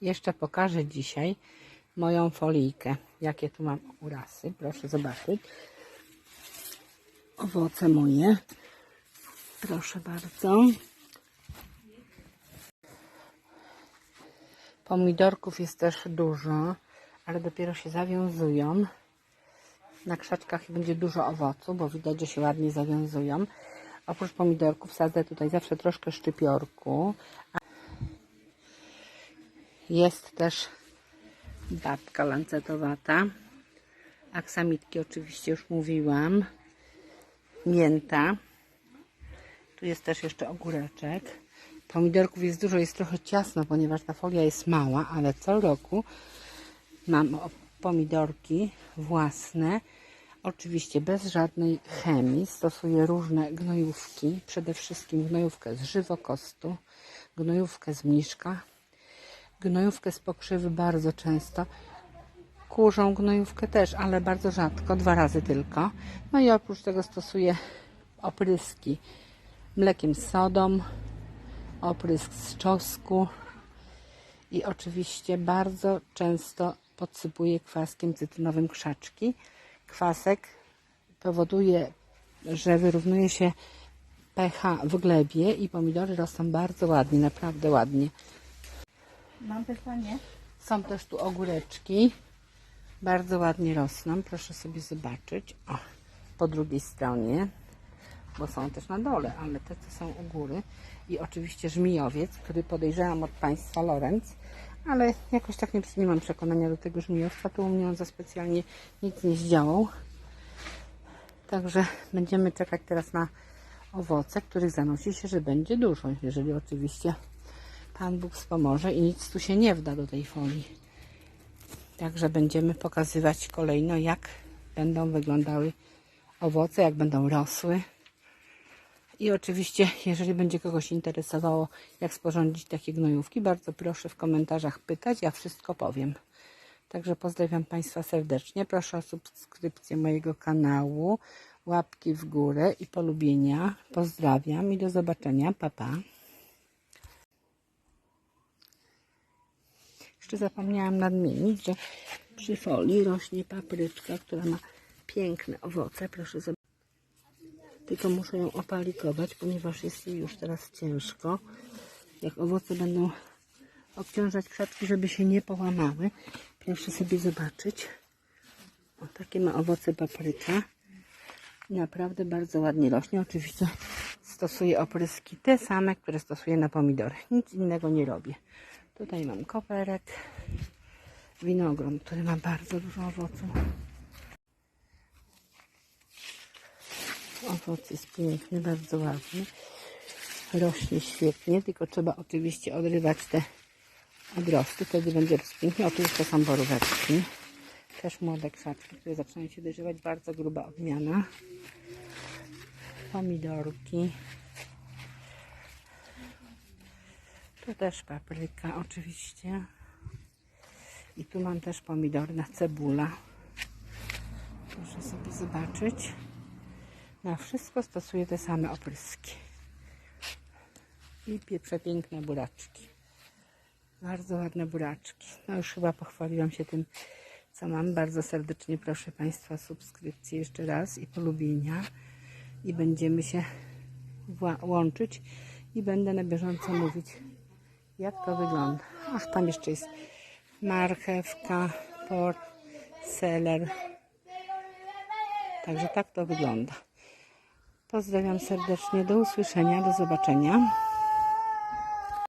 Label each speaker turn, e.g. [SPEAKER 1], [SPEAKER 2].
[SPEAKER 1] Jeszcze pokażę dzisiaj moją folijkę. Jakie tu mam urasy. Proszę zobaczyć. Owoce moje. Proszę bardzo. Pomidorków jest też dużo, ale dopiero się zawiązują. Na krzaczkach będzie dużo owocu, bo widać, że się ładnie zawiązują. Oprócz pomidorków sadzę tutaj zawsze troszkę szczypiorku. Jest też babka lancetowata. Aksamitki oczywiście już mówiłam. Mięta. Tu jest też jeszcze ogóreczek. Pomidorków jest dużo, jest trochę ciasno, ponieważ ta folia jest mała, ale co roku mam pomidorki własne. Oczywiście bez żadnej chemii. Stosuję różne gnojówki. Przede wszystkim gnojówkę z żywokostu, gnojówkę z mniszka, gnojówkę z pokrzywy bardzo często. Kurzą gnojówkę też, ale bardzo rzadko, dwa razy tylko. No i oprócz tego stosuję opryski mlekiem z sodą, oprysk z czosnku i oczywiście bardzo często podsypuję kwaskiem cytrynowym krzaczki. Kwasek powoduje, że wyrównuje się pH w glebie i pomidory rosną bardzo ładnie, naprawdę ładnie.
[SPEAKER 2] Mam pytanie.
[SPEAKER 1] Są też tu ogóreczki. Bardzo ładnie rosną. Proszę sobie zobaczyć. O, po drugiej stronie, bo są też na dole, ale te co są u góry. I oczywiście żmijowiec, który podejrzewam od Państwa Lorenz, ale jakoś tak nie, nie mam przekonania do tego żmijowca. Tu u mnie on za specjalnie nic nie zdziałał. Także będziemy czekać teraz na owoce, których zanosi się, że będzie dużo, jeżeli oczywiście Pan Bóg wspomoże i nic tu się nie wda do tej folii. Także będziemy pokazywać kolejno, jak będą wyglądały owoce, jak będą rosły. I oczywiście, jeżeli będzie kogoś interesowało, jak sporządzić takie gnojówki, bardzo proszę w komentarzach pytać, ja wszystko powiem. Także pozdrawiam Państwa serdecznie. Proszę o subskrypcję mojego kanału, łapki w górę i polubienia. Pozdrawiam i do zobaczenia. Pa, pa. Jeszcze zapomniałam nadmienić, że przy folii rośnie papryczka, która ma piękne owoce. Proszę zobaczyć. Tylko muszę ją opalikować, ponieważ jest jej już teraz ciężko. Jak owoce będą obciążać krzaczki, żeby się nie połamały. Proszę sobie zobaczyć. O, takie ma owoce papryka. Naprawdę bardzo ładnie rośnie. Oczywiście stosuję opryski te same, które stosuję na pomidory. Nic innego nie robię. Tutaj mam koperek, winogron, który ma bardzo dużo owocu. Owoc jest piękny, bardzo ładny. Rośnie świetnie, tylko trzeba oczywiście odrywać te odrosty, wtedy będzie rozpięknie. Oczywiście są boróweczki. Też młode krzaczki, które zaczynają się dojrzewać. Bardzo gruba odmiana. Pomidorki. Tu też papryka oczywiście. I tu mam też pomidorna cebula. Proszę sobie zobaczyć. Na wszystko stosuję te same opryski. I przepiękne buraczki. Bardzo ładne buraczki. No już chyba pochwaliłam się tym, co mam. Bardzo serdecznie proszę Państwa o subskrypcję jeszcze raz i polubienia. I będziemy się łączyć i będę na bieżąco mówić, jak to wygląda. Ach, tam jeszcze jest marchewka, port, seler. Także tak to wygląda. Pozdrawiam serdecznie. Do usłyszenia. Do zobaczenia.